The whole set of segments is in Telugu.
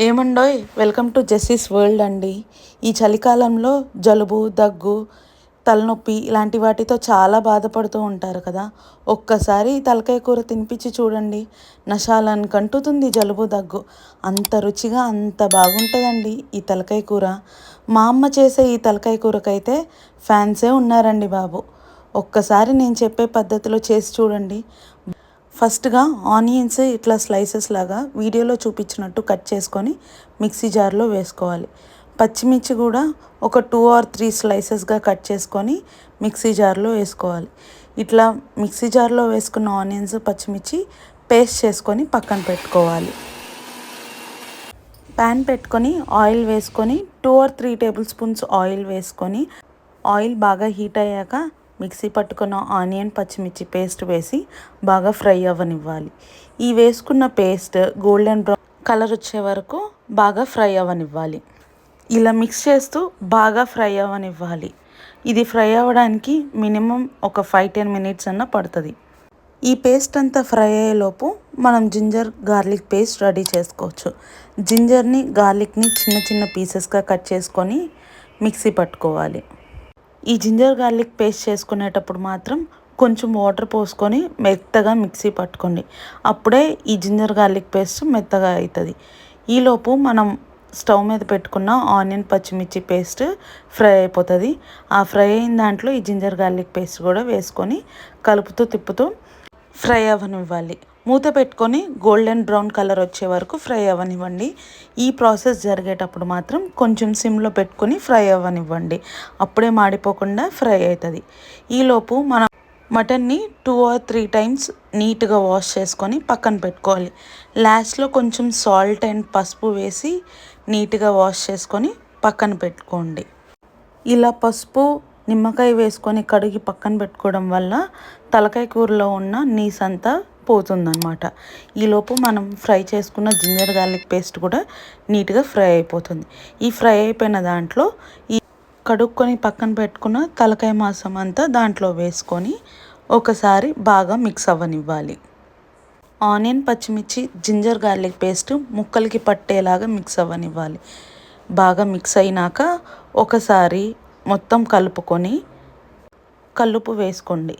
ఏమండోయ్? వెల్కమ్ టు జస్టిస్ వరల్డ్ అండి. ఈ చలికాలంలో జలుబు దగ్గు తలనొప్పి ఇలాంటి వాటితో చాలా బాధపడుతూ ఉంటారు కదా. ఒక్కసారి ఈ తలకాయ కూర తినిపించి చూడండి. నశాలను కంటుతుంది జలుబు దగ్గు. అంత రుచిగా అంత బాగుంటుందండి ఈ తలకాయ కూర. మా అమ్మ చేసే ఈ తలకాయ కూరకైతే ఫ్యాన్సే ఉన్నారండి బాబు. ఒక్కసారి నేను చెప్పే పద్ధతిలో చేసి చూడండి. ఫస్ట్గా ఆనియన్స్ ఇట్లా స్లైసెస్ లాగా వీడియోలో చూపించినట్టు కట్ చేసుకొని మిక్సీ జార్లో వేసుకోవాలి. పచ్చిమిర్చి కూడా ఒక టూ ఆర్ త్రీ స్లైసెస్గా కట్ చేసుకొని మిక్సీ జార్లో వేసుకోవాలి. ఇట్లా మిక్సీ జార్లో వేసుకున్న ఆనియన్స్ పచ్చిమిర్చి పేస్ట్ చేసుకొని పక్కన పెట్టుకోవాలి. ప్యాన్ పెట్టుకొని ఆయిల్ వేసుకొని two or three tablespoons oil వేసుకొని ఆయిల్ బాగా హీట్ అయ్యాక మిక్సీ పట్టుకున్న ఆనియన్ పచ్చిమిర్చి పేస్ట్ వేసి బాగా ఫ్రై అవ్వనివ్వాలి. ఈ వేసుకున్న పేస్ట్ గోల్డెన్ బ్రౌన్ కలర్ వచ్చే వరకు బాగా ఫ్రై అవ్వనివ్వాలి. ఇలా మిక్స్ చేస్తూ బాగా ఫ్రై అవ్వనివ్వాలి. ఇది ఫ్రై అవ్వడానికి మినిమం ఒక ఫైవ్ టెన్ మినిట్స్ అన్న పడుతుంది. ఈ పేస్ట్ అంతా ఫ్రై అయ్యేలోపు మనం జింజర్ గార్లిక్ పేస్ట్ రెడీ చేసుకోవచ్చు. జింజర్ని గార్లిక్ని చిన్న చిన్న పీసెస్గా కట్ చేసుకొని మిక్సీ పట్టుకోవాలి. ఈ జింజర్ గార్లిక్ పేస్ట్ చేసుకునేటప్పుడు మాత్రం కొంచెం వాటర్ పోసుకొని మెత్తగా మిక్సీ పట్టుకోండి. అప్పుడే ఈ జింజర్ గార్లిక్ పేస్ట్ మెత్తగా అవుతుంది ఈలోపు మనం స్టవ్ మీద పెట్టుకున్న ఆనియన్ పచ్చిమిర్చి పేస్ట్ ఫ్రై అయిపోతుంది. ఆ ఫ్రై అయిన దాంట్లో ఈ జింజర్ గార్లిక్ పేస్ట్ కూడా వేసుకొని కలుపుతూ తిప్పుతూ ఫ్రై అవ్వనివ్వాలి మూత పెట్టుకొని గోల్డెన్ బ్రౌన్ కలర్ వచ్చే వరకు ఫ్రై అవ్వనివ్వండి ఈ ప్రాసెస్ జరిగేటప్పుడు మాత్రం కొంచెం సిమ్లో పెట్టుకొని ఫ్రై అవ్వనివ్వండి అప్పుడే మాడిపోకుండా ఫ్రై అవుతుంది. ఈలోపు మనం మటన్ని టూ ఆర్ త్రీ టైమ్స్ నీట్గా వాష్ చేసుకొని పక్కన పెట్టుకోవాలి. లాస్ట్లో కొంచెం సాల్ట్ అండ్ పసుపు వేసి నీట్గా వాష్ చేసుకొని పక్కన పెట్టుకోండి. ఇలా పసుపు నిమ్మకాయ వేసుకొని కడిగి పక్కన పెట్టుకోవడం వల్ల తలకాయ కూరలో ఉన్న నీసంతా పోతుందన్నమాట. ఈలోపు మనం ఫ్రై చేసుకున్న జింజర్ గార్లిక్ పేస్ట్ కూడా నీట్గా ఫ్రై అయిపోతుంది. ఈ ఫ్రై అయిపోయిన దాంట్లో ఈ కడుక్కొని పక్కన పెట్టుకున్న తలకాయ మాంసం అంతా దాంట్లో వేసుకొని ఒకసారి బాగా మిక్స్ అవ్వనివ్వాలి. ఆనియన్ పచ్చిమిర్చి జింజర్ గార్లిక్ పేస్ట్ ముక్కలకి పట్టేలాగా మిక్స్ అవ్వనివ్వాలి. బాగా మిక్స్ అయినాక ఒకసారి మొత్తం కలుపుకొని కల్లుపు వేసుకోండి.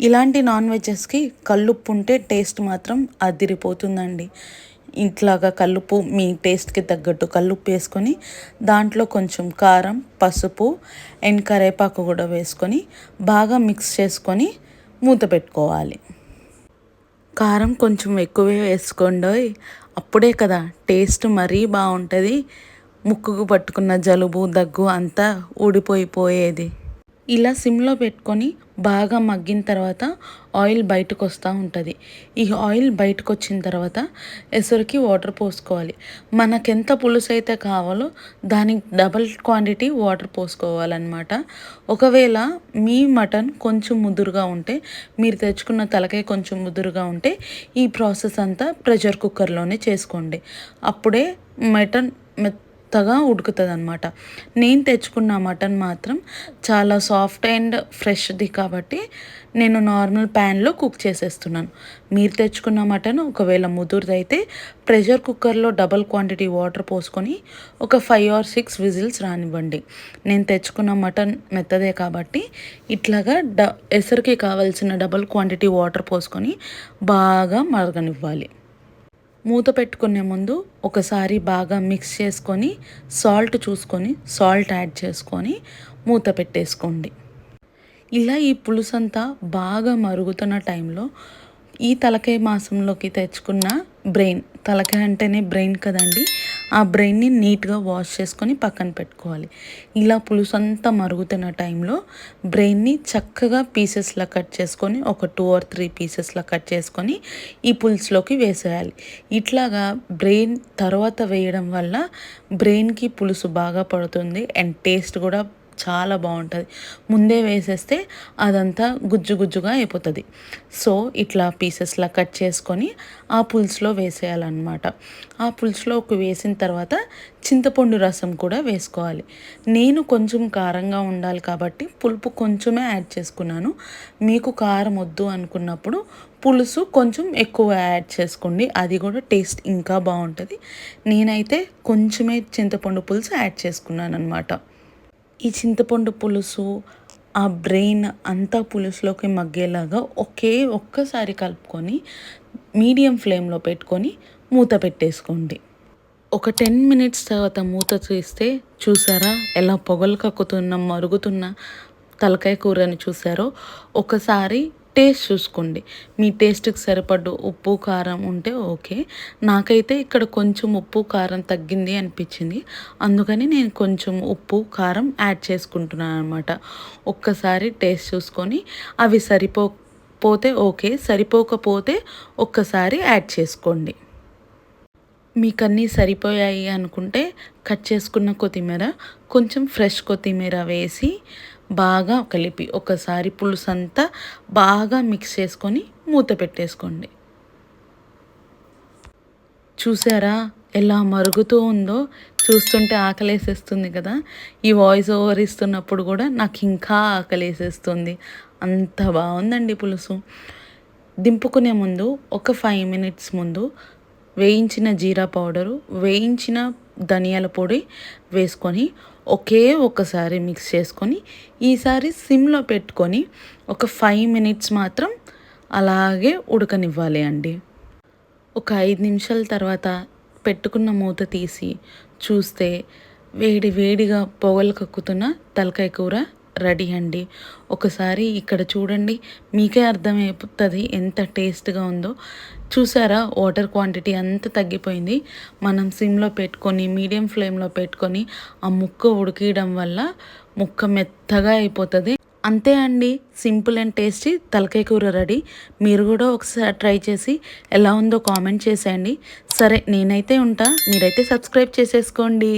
ఇలాంటి నాన్ వెజెస్కి కల్లుప్పు ఉంటే టేస్ట్ మాత్రం అదిరిపోతుందండి. ఇట్లాగా కల్లుపు మీ టేస్ట్కి తగ్గట్టు కల్లుప్పు వేసుకొని దాంట్లో కొంచెం కారం పసుపు అండ్ కరేపాకు కూడా వేసుకొని బాగా మిక్స్ చేసుకొని మూత పెట్టుకోవాలి. కారం కొంచెం ఎక్కువే వేసుకోండి. అప్పుడే కదా టేస్ట్ మరీ బాగుంటుంది. ముక్కుకు పట్టుకున్న జలుబు దగ్గు అంతా ఊడిపోయిపోయేది ఇలా సిమ్లో పెట్టుకొని బాగా మగ్గిన తర్వాత ఆయిల్ బయటకు వస్తూ ఉంటుంది. ఈ ఆయిల్ బయటకు వచ్చిన తర్వాత ఎసురుకి వాటర్ పోసుకోవాలి. మనకెంత పులుసు అయితే కావాలో దానికి డబల్ క్వాంటిటీ వాటర్ పోసుకోవాలన్నమాట. ఒకవేళ మీ మటన్ కొంచెం ముదురుగా ఉంటే మీరు తెచ్చుకున్న తలకాయ కొంచెం ముదురుగా ఉంటే ఈ ప్రాసెస్ అంతా ప్రెషర్ కుక్కర్లోనే చేసుకోండి. అప్పుడే మటన్ మెత్త మెత్తగా ఉడుకుతుంది అనమాట నేను తెచ్చుకున్న మటన్ మాత్రం చాలా సాఫ్ట్ అండ్ ఫ్రెష్ది కాబట్టి నేను నార్మల్ ప్యాన్లో కుక్ చేసేస్తున్నాను. మీరు తెచ్చుకున్న మటన్ ఒకవేళ ముదురుదైతే ప్రెషర్ కుక్కర్లో డబల్ క్వాంటిటీ వాటర్ పోసుకొని ఒక ఫైవ్ ఆర్ సిక్స్ విజిల్స్ రానివ్వండి. నేను తెచ్చుకున్న మటన్ మెత్తదే కాబట్టి ఇట్లాగా డ ఎసరికి కావాల్సిన డబల్ క్వాంటిటీ వాటర్ పోసుకొని బాగా మరగనివ్వాలి. మూత పెట్టుకునే ముందు ఒకసారి బాగా మిక్స్ చేసుకొని సాల్ట్ చూసుకొని సాల్ట్ యాడ్ చేసుకొని మూత పెట్టేసుకోండి. ఇలా ఈ పులుసంతా బాగా మరుగుతున్న టైంలో ఈ తలకాయ మాసంలోకి తెచ్చుకున్న బ్రెయిన్ తలకాయ అంటేనే బ్రెయిన్ కదండి ఆ బ్రెయిన్ని నీట్గా వాష్ చేసుకొని పక్కన పెట్టుకోవాలి. ఇలా పులుసు అంతా మరుగుతున్న టైంలో బ్రెయిన్ని చక్కగా పీసెస్లా కట్ చేసుకొని ఒక టూ ఆర్ త్రీ పీసెస్లా కట్ చేసుకొని ఈ పులుసులోకి వేసేయాలి. ఇట్లాగా బ్రెయిన్ తర్వాత వేయడం వల్ల బ్రెయిన్కి పులుసు బాగా పడుతుంది అండ్ టేస్ట్ కూడా చాలా బాగుంటుంది. ముందే వేసేస్తే అదంతా గుజ్జు గుజ్జుగా అయిపోతుంది. సో ఇట్లా పీసెస్లా కట్ చేసుకొని ఆ పులుసులో వేసేయాలన్నమాట. ఆ పులుసులో ఒక వేసిన తర్వాత చింతపండు రసం కూడా వేసుకోవాలి. నేను కొంచెం కారంగా ఉండాలి కాబట్టి పులుపు కొంచెమే యాడ్ చేసుకున్నాను. మీకు కారం వద్దు అనుకున్నప్పుడు పులుసు కొంచెం ఎక్కువ యాడ్ చేసుకోండి. అది కూడా టేస్ట్ ఇంకా బాగుంటుంది. నేనైతే కొంచెమే చింతపండు పులుసు యాడ్ చేసుకున్నాను అనమాట ఈ చింతపండు పులుసు ఆ బ్రెయిన్ అంతా పులుసులోకి మగ్గేలాగా ఒకే ఒక్కసారి కలుపుకొని మీడియం ఫ్లేమ్లో పెట్టుకొని మూత పెట్టేసుకోండి. ఒక టెన్ మినిట్స్ తర్వాత మూత తీస్తే చూసారా ఎలా పొగలు కక్కుతున్న మరుగుతున్న తలకాయ కూరని చూసారో? ఒకసారి టేస్ట్ చూసుకోండి. మీ టేస్ట్కి సరిపడ్డు ఉప్పు కారం ఉంటే ఓకే. నాకైతే ఇక్కడ కొంచెం ఉప్పు కారం తగ్గింది అనిపించింది. అందుకని నేను కొంచెం ఉప్పు కారం యాడ్ చేసుకుంటున్నాను అనమాట ఒక్కసారి టేస్ట్ చూసుకొని అవి సరిపోకపోతే ఓకే. సరిపోకపోతే ఒక్కసారి యాడ్ చేసుకోండి. మీకు అన్నీ సరిపోయాయి అనుకుంటే కట్ చేసుకున్న కొత్తిమీర కొంచెం ఫ్రెష్ కొత్తిమీర వేసి బాగా కలిపి ఒకసారి పులుసు అంతా బాగా మిక్స్ చేసుకొని మూత పెట్టేసుకోండి. చూసారా ఎలా మరుగుతూ ఉందో? చూస్తుంటే ఆకలేసేస్తుంది కదా? ఈ వాయిస్ ఓవర్ ఇస్తున్నప్పుడు కూడా నాకు ఇంకా ఆకలేసేస్తుంది. అంత బాగుందండి పులుసు. దింపుకునే ముందు ఒక ఫైవ్ మినిట్స్ ముందు వేయించిన జీరా పౌడరు వేయించిన ధనియాల పొడి వేసుకొని ఒకే ఒక్కసారి మిక్స్ చేసుకొని ఈసారి సిమ్లో పెట్టుకొని ఒక ఫైవ్ మినిట్స్ మాత్రం అలాగే ఉడకనివ్వాలి అండి. ఒక ఐదు నిమిషాల తర్వాత పెట్టుకున్న మూత తీసి చూస్తే వేడి వేడిగా పొగలు కక్కుతున్న తలకాయ కూర రెడీ అండి. ఒకసారి ఇక్కడ చూడండి. మీకే అర్థమైపోతుంది ఎంత టేస్ట్గా ఉందో. చూసారా? వాటర్ క్వాంటిటీ అంత తగ్గిపోయింది. మనం సిమ్లో పెట్టుకొని మీడియం ఫ్లేమ్లో పెట్టుకొని ఆ ముక్క ఉడికియడం వల్ల ముక్క మెత్తగా అయిపోతుంది. అంతే అండి. సింపుల్ అండ్ టేస్టీ తలకాయ కూర రెడీ. మీరు కూడా ఒకసారి ట్రై చేసి ఎలా ఉందో కామెంట్ చేసేయండి. సరే నేనైతే ఉంటా. మీరైతే సబ్స్క్రైబ్ చేసేసుకోండి.